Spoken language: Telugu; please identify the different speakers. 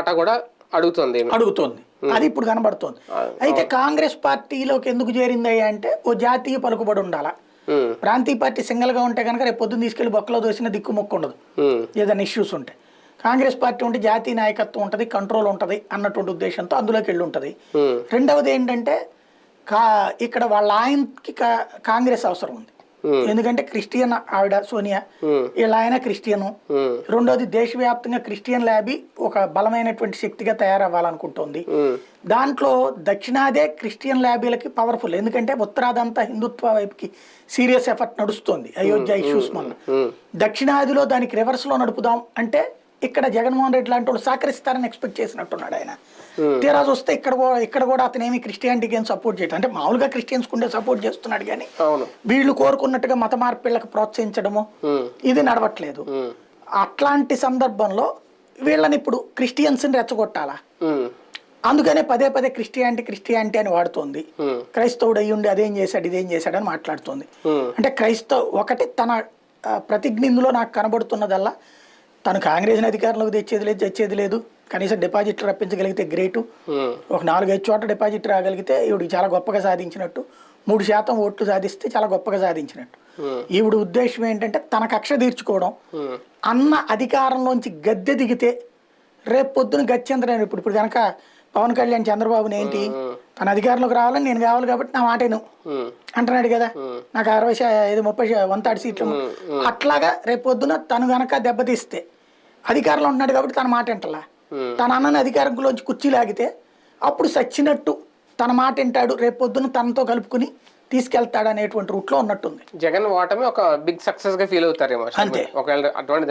Speaker 1: ఆట కూడా అడుగుతుంది.
Speaker 2: అడుగుతోంది. అది ఇప్పుడు కనబడుతోంది. అయితే కాంగ్రెస్ పార్టీలోకి ఎందుకు చేరింది అంటే ఓ జాతీయ పలుకుబడి ఉండాలా? ప్రాంతీయ పార్టీ సింగిల్గా ఉంటే కనుక రేపు పొద్దున్న తీసుకెళ్ళి బొక్కలో దోసిన దిక్కు మొక్కు ఉండదు. ఏదైనా ఇష్యూస్ ఉంటే. కాంగ్రెస్ పార్టీ ఉంటే జాతీయ నాయకత్వం ఉంటుంది కంట్రోల్ ఉంటుంది అన్నటువంటి ఉద్దేశంతో అందులోకి వెళ్ళి ఉంటుంది. రెండవది ఏంటంటే కా ఇక్కడ వాళ్ళ ఆయనకి కాంగ్రెస్ అవసరం ఉంది. ఎందుకంటే క్రిస్టియన్ ఆవిడ సోనియా. వీళ్ళ ఆయన క్రిస్టియను. రెండోది దేశవ్యాప్తంగా క్రిస్టియన్ ల్యాబీ ఒక బలమైనటువంటి శక్తిగా తయారవ్వాలనుకుంటోంది. దాంట్లో దక్షిణాదే క్రిస్టియన్ ల్యాబీలకి పవర్ఫుల్ ఎందుకంటే ఉత్తరాదంతా హిందుత్వ వైపుకి సీరియస్ ఎఫర్ట్ నడుస్తుంది. అయోధ్య ఇష్యూస్ వల్ల.
Speaker 1: ఉమ్,
Speaker 2: దక్షిణాదిలో దానికి రివర్స్లో నడుపుదాం అంటే ఇక్కడ జగన్మోహన్ రెడ్డి లాంటి వాళ్ళు సహకరిస్తారని ఎక్స్పెక్ట్ చేసినట్టున్నాడు ఆయన. తీరా చూస్తే ఇక్కడ కూడా ఇక్కడ కూడా అతను ఏమి క్రిస్టియానిటీకి ఏం సపోర్ట్ చేయడం అంటే మామూలుగా క్రిస్టియన్స్ కుండే సపోర్ట్ చేస్తున్నాడు కానీ వీళ్ళు కోరుకున్నట్టుగా మత మార్పిళ్ళకి ప్రోత్సహించడము
Speaker 1: ఉమ్,
Speaker 2: ఇది నడవట్లేదు.
Speaker 1: ఉమ్,
Speaker 2: అట్లాంటి సందర్భంలో వీళ్ళని ఇప్పుడు క్రిస్టియన్స్ని రెచ్చగొట్టాలా? అందుకనే పదే పదే క్రిస్టియానిటీ క్రిస్టియానిటీ అని వాడుతోంది. క్రైస్తవుడు అయ్యుండి అదేం చేశాడు ఇదేం చేశాడు అని మాట్లాడుతోంది. అంటే క్రైస్తవ ఒకటి తన ఆ, ప్రతిజ్ఞ ఇందులో నాకు కనబడుతున్నదల్లా తను కాంగ్రెస్ని అధికారంలోకి తెచ్చేది లేదు తెచ్చేది లేదు. కనీసం డిపాజిట్లు రప్పించగలిగితే గ్రేటు.
Speaker 1: ఉమ్,
Speaker 2: ఒక నాలుగైదు చోట్ల డిపాజిట్ రాగలిగితే ఈవిడికి చాలా గొప్పగా సాధించినట్టు. మూడు శాతం ఓట్లు సాధిస్తే చాలా గొప్పగా సాధించినట్టు.
Speaker 1: ఉమ్,
Speaker 2: ఈవిడ ఉద్దేశం ఏంటంటే తన కక్ష తీర్చుకోవడం.
Speaker 1: ఉమ్,
Speaker 2: అన్న అధికారంలోంచి గద్దె దిగితే రేపు పొద్దున గత్యంతరం ఇప్పుడు ఇప్పుడు కనుక పవన్ కళ్యాణ్ చంద్రబాబుని ఏంటి? తన అధికారంలోకి రావాలని నేను కావాలి కాబట్టి నా మాటేను. అంటున్నాడు కదా? నాకు అరవై ఐదు ముప్పై వంతాడు సీట్లు. అట్లాగా రేపు పొద్దున తను గనక దెబ్బతీస్తే అధికారంలో ఉంటున్నాడు కాబట్టి తన మాట వింటలా. తన అన్నని అధికారంలోంచి కుర్చీ లాగితే అప్పుడు సచ్చినట్టు తన మాట వింటాడు రేపు పొద్దున తనతో కలుపుకుని తీసుకెళ్తాడు అనేటువంటి రూట్లో ఉన్నట్టుంది
Speaker 1: జగన్ ఓటమి ఒక బిగ్ సక్సెస్గా ఫీల్ అవుతారేమో
Speaker 2: అంతే.
Speaker 1: ఒకవేళ అటువంటి